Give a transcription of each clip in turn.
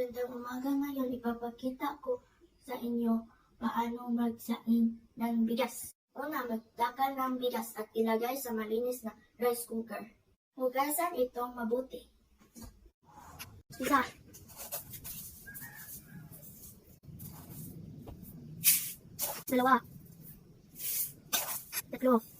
Gandang umaga ngayon, ipapakita ko sa inyo paano magsaing ng bigas. Una, magtakal ng bigas at ilagay sa malinis na rice cooker. Hugasan itong mabuti. Isa. Dalawa. Tatlo.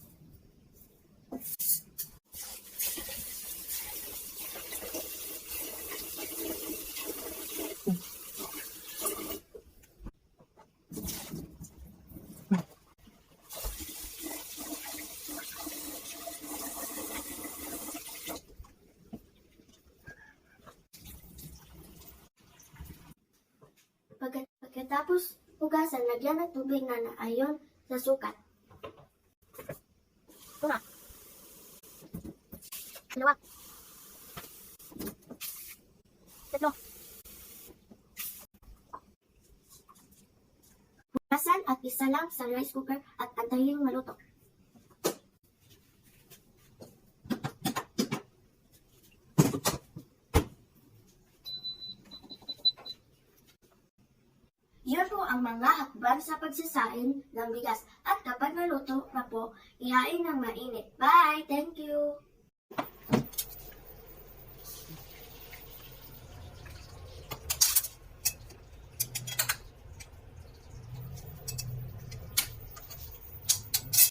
Pagkatapos hugasan, lagyan ng tubig na naayon sa sukat. Una. Dalawa. Tatlo. Hugasan at isa lang sa rice cooker at antayin maluto. Yun po ang mga hakbang sa pagsasain ng bigas. At kapag naluto na po, ihain ng mainit. Bye! Thank you!